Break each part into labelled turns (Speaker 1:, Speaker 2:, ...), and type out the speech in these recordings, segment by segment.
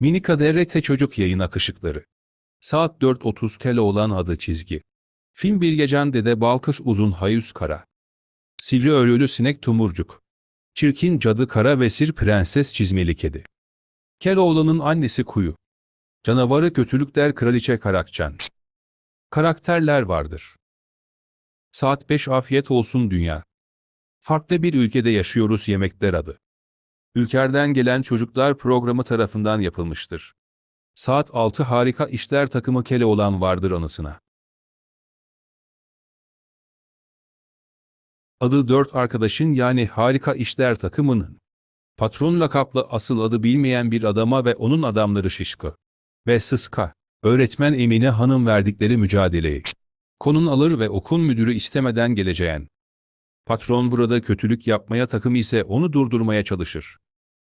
Speaker 1: Minika DRT Çocuk Yayın Akışıkları. Saat 4.30 Keloğlan adı çizgi. Film Bir Gecen Dede Balkış Uzun Hayus Kara. Sivri Örülü Sinek Tumurcuk. Çirkin Cadı Kara ve Sir Prenses Çizmeli Kedi. Keloğlan'ın annesi Kuyu. Canavarı Kötülükler Kraliçe Karakçan. Karakterler vardır. Saat 5 afiyet olsun dünya. Farklı bir ülkede yaşıyoruz yemekler adı. Ülker'den gelen çocuklar programı tarafından yapılmıştır. Saat 6 harika işler takımı Keloğlan vardır anısına. Adı 4 arkadaşın yani harika işler takımının. Patron lakaplı asıl adı bilmeyen bir adama ve onun adamları Şişko ve Sıska. Öğretmen Emine Hanım verdikleri mücadeleyi. Konun alır ve okul müdürü istemeden geleceğin. Patron burada kötülük yapmaya takım ise onu durdurmaya çalışır.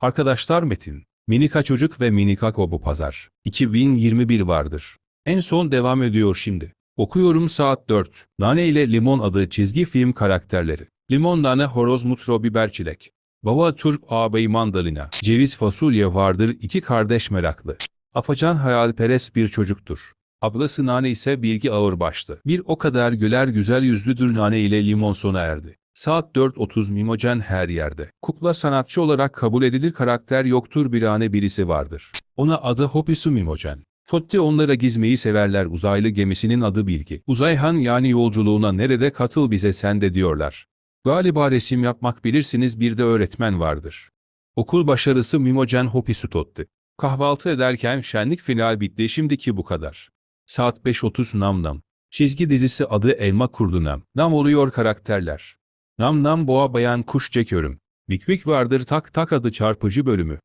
Speaker 1: Arkadaşlar Metin, Minika Çocuk ve Minika Kobu Pazar. 2021 vardır. En son devam ediyor şimdi. Okuyorum saat 4. Nane ile Limon adı çizgi film karakterleri. Limon nane horoz mutro biber çilek. Baba turp ağabey mandalina. Ceviz fasulye vardır iki kardeş meraklı. Afacan hayalperest bir çocuktur. Ablası Nane ise bilgi ağırbaşlı. Bir o kadar güler güzel yüzlüdür Nane ile Limon sona erdi. Saat 4.30 Mimocan her yerde. Kukla sanatçı olarak kabul edilir karakter yoktur bir ane birisi vardır. Ona adı Hopisu Mimocan. Totti onlara gizmeyi severler uzaylı gemisinin adı Bilgi. Uzayhan yani yolculuğuna nerede katıl bize sen de diyorlar. Galiba resim yapmak bilirsiniz bir de öğretmen vardır. Okul başarısı Mimocan Hopisu Totti. Kahvaltı ederken şenlik final bitti şimdiki bu kadar. Saat 5.30 Nam Nam. Çizgi dizisi adı Elma Kurdu Nam. Nam oluyor karakterler. Nam Nam Boğa Bayan Kuş Çekiyorum. Vik Vik vardır tak tak adı çarpıcı bölümü.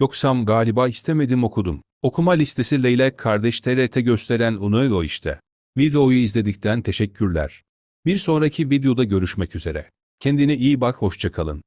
Speaker 1: Yoksam galiba istemedim okudum. Okuma listesi Leylek Kardeş TRT gösteren Unuelo işte. Videoyu izledikten teşekkürler. Bir sonraki videoda görüşmek üzere. Kendine iyi bak hoşçakalın.